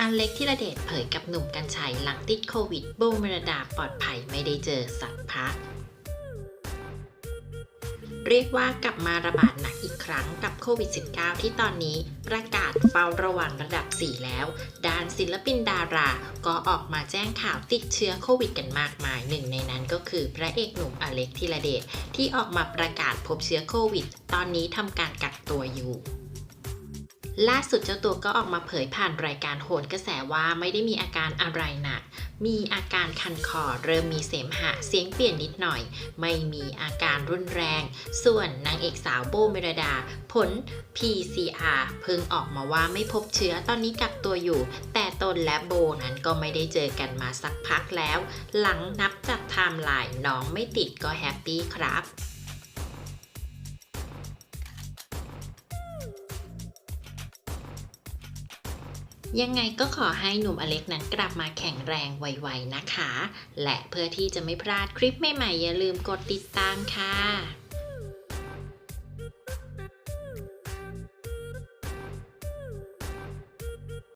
อันเล็กที่ระเดชเผยกับหนุ่มกัญชัยหลังติดโควิดโบมรดาปลอดภัยไม่ได้เจอสักพัก เรียกว่ากลับมาระบาดหนักอีกครั้งกับโควิด -19 ที่ตอนนี้ประกาศเฝ้าระวังระดับ 4 แล้ว ด้านศิลปินดารา ก็ออกมาแจ้งข่าวติดเชื้อโควิดกันมากมาย หนึ่งในนั้นก็คือพระเอกหนุ่มอเล็กธีรเดชที่ออกมาประกาศพบเชื้อโควิด ตอนนี้ทำการกักตัวอยู่ ล่าสุดเจ้าตัวก็ออกมาเผยผ่านรายการโหนกระแสว่าไม่ได้มีอาการอะไรหนัก มีอาการคันคอเริ่มมีเสมหะเสียงเปลี่ยนนิดหน่อย ไม่มีอาการรุนแรง ส่วนนางเอกสาวโบเมรดา ผล PCR เพิ่งออกมาว่าไม่พบเชื้อตอนนี้กักตัวอยู่ แต่ตนและโบนั้นก็ไม่ได้เจอกันมาสักพักแล้ว หลังนับจากไทม์ไลน์น้องไม่ติดก็แฮปปี้ครับ ยังไงก็ขอให้หนุ่มอเล็กนั้นกลับมาแข็งแรงไวๆนะคะ และเพื่อที่จะไม่พลาดคลิปใหม่ๆอย่าลืมกดติดตามค่ะ